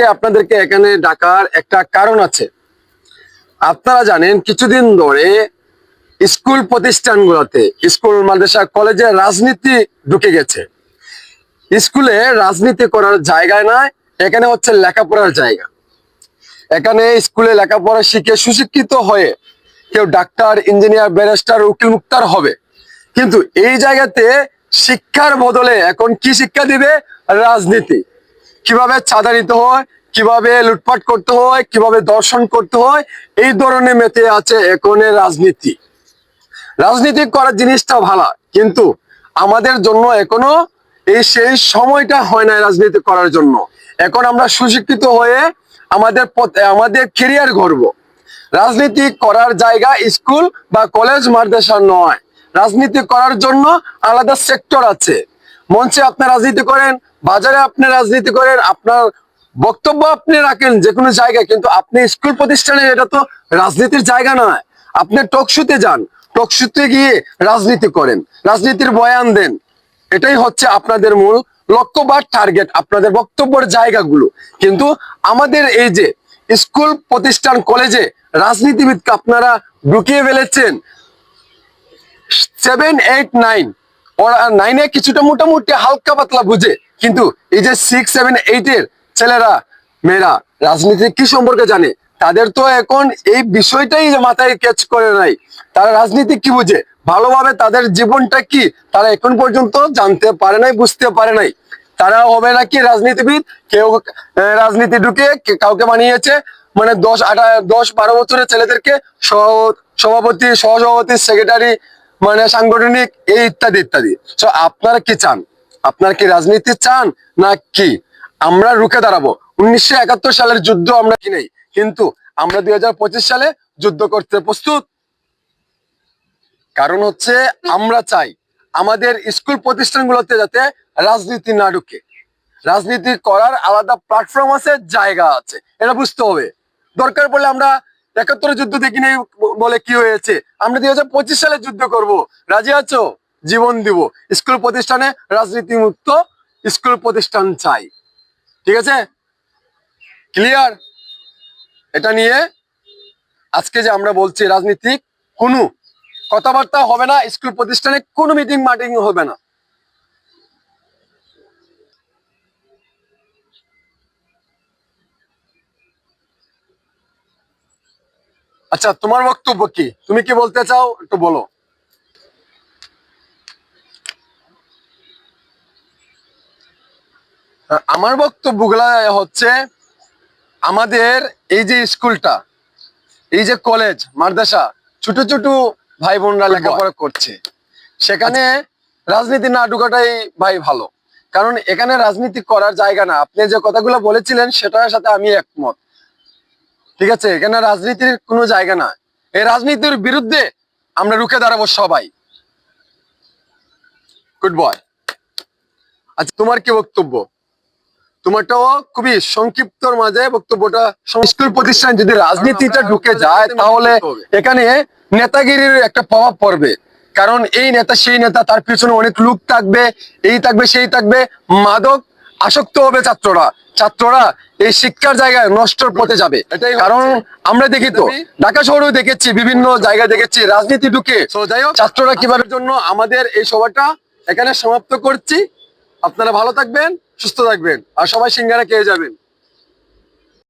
আজকে আপনাদেরকে এখানে ডাকার একটা কারণ আছে। আপনারা জানেন, কিছুদিন ধরে স্কুল প্রতিষ্ঠানগুলোতে, স্কুল, মাদ্রাসা, কলেজে রাজনীতি ঢুকে গেছে। স্কুলে রাজনীতি করার জায়গায় নয় এখানে হচ্ছে লেখাপড়ার জায়গা। এখানে স্কুলে লেখাপড়া শিখে সুশিক্ষিত হয়ে কেউ ডাক্তার, ইঞ্জিনিয়ার, ব্যারিস্টার, উকিল, মুক্তার হবে। কিন্তু এই জায়গাতে শিক্ষার বদলে এখন কি শিক্ষা দিবে? রাজনীতি। কীভাবে চাঁদা নিতে হয়, কীভাবে লুটপাট করতে হয়, কীভাবে দর্শন করতে হয়, এই ধরনের মেতে আছে এখনের রাজনীতি। রাজনীতি করার জিনিসটা ভালো, কিন্তু আমাদের জন্য এখনও এই সেই সময়টা হয় না রাজনীতি করার জন্য। এখন আমরা সুশিক্ষিত হয়ে আমাদের আমাদের কেরিয়ার গড়ব। রাজনীতি করার জায়গা স্কুল বা কলেজ মাদ্রাসা নয়। রাজনীতি করার জন্য আলাদা সেক্টর আছে। মঞ্চে আপনি রাজনীতি করেন বাজারে আপনি রাজনীতি করেন, আপনার বক্তব্য আপনি রাখেন যে কোনো জায়গায়, কিন্তু আপনি স্কুল প্রতিষ্ঠানে এটা তো রাজনীতির জায়গা নয়। আপনি টকশুতে যান, টকশুতে গিয়ে রাজনীতি করেন, রাজনীতির বয়ান দেন। এটাই হচ্ছে আপনাদের মূল লক্ষ্য বা টার্গেট আপনাদের বক্তব্যের জায়গাগুলো। কিন্তু আমাদের এই যে স্কুল প্রতিষ্ঠান, কলেজে রাজনীতিবিদকে আপনারা ঢুকিয়ে ফেলেছেন সেভেন এইট নাইন নাইনে কিছুটা মোটামুটি হালকা পাতলা বুঝে। কিন্তু এই যে সিক্স সেভেন এইট ছেলেরা, মেয়েরা, রাজনীতি কি সম্পর্কে জানে? তাদের তো এখন এই বিষয়টাই মাথায় ক্যাচ করে নাই। তারা রাজনীতি কি বুঝে? ভালোভাবে তাদের জীবনটা কি? তারা এখন পর্যন্ত জানতে পারে নাই, বুঝতে পারে নাই। তারা হবে নাকি রাজনীতিবিদ? কেউ রাজনীতি ঢুকে কাউকে বানিয়েছে? মানে দশ আঠা দশ, বারো বছরের ছেলেদেরকে সভাপতি, সহসভাপতি সেক্রেটারি মানে সাংগঠনিক, এই ইত্যাদি ইত্যাদি। তো আপনারা কি চান? আপনারা কি রাজনীতি চান না কি? আমরা রুখে দাঁড়াবো। উনিশশো একাত্তর সালের যুদ্ধ আমরা কি নেই। কিন্তু আমরা দুই সালে যুদ্ধ করতে প্রস্তুত। কারণ হচ্ছে, আমরা চাই আমাদের স্কুল প্রতিষ্ঠানগুলোতে যাতে রাজনীতি না ঢুকে। রাজনীতি করার আলাদা প্ল্যাটফর্ম আছে, জায়গা আছে। এটা বুঝতে হবে। দরকার পড়লে আমরা একাত্তরের যুদ্ধ দেখি নাই বলে কি হয়েছে? আমরা দুই হাজার পঁচিশ সালে যুদ্ধ করব। রাজি আছো? জীবন দিব। স্কুল প্রতিষ্ঠানে রাজনীতি মুক্ত স্কুল প্রতিষ্ঠান চাই। ঠিক আছে? ক্লিয়ার এটা নিয়ে আজকে যে আমরা বলছি রাজনীতিক কোনো কথাবার্তা হবে না, স্কুল প্রতিষ্ঠানে কোনো মিটিং মাটিং হবে না। আচ্ছা তোমার বক্তব্য কি? তুমি কি বলতে চাও একটু বলো। আমার বক্তব্যগুলা হচ্ছে আমাদের এই যে স্কুলটা এই যে কলেজ মাদ্রাসা ছোট ছোট ভাই বোনরা লেখাপড়া করছে। সেখানে রাজনীতি না ঢুকাটাই ভাই ভালো। কারণ এখানে রাজনীতি করার জায়গা না। আপনি যে কথাগুলো বলেছিলেন সেটার সাথে আমি একমত। ঠিক আছে? এখানে রাজনীতির কোনো জায়গা না এই রাজনীতির বিরুদ্ধে আমরা রুখে দাঁড়াবো সবাই। গুড বয় আচ্ছা তোমার কি বক্তব্য? তোমারটাও খুবই সংক্ষিপ্তর মাঝে বক্তব্যটা সং- স্কুল প্রতিষ্ঠান যদি রাজনীতিটা ঢুকে যায় তাহলে এখানে নেতাগিরির একটা প্রভাব পড়বে। কারণ এই নেতা সেই নেতা তার পিছনে অনেক লোক থাকবে এই থাকবে সেই থাকবে। মাদক আসক্ত হবে ছাত্ররা। ছাত্ররা এই শিক্ষার জায়গায় নষ্টর পথে যাবে। এটাই কারণ আমরা দেখি তো ঢাকা শহরেও দেখেছি বিভিন্ন জায়গায় দেখেছি রাজনীতি ঢুকে যাই হোক, ছাত্ররা কীভাবে জন্য আমাদের এই সভাটা এখানে সমাপ্ত করছি। আপনারা ভালো থাকবেন সুস্থ থাকবেন আর সবাই সিঙ্গারা খেয়ে যাবেন।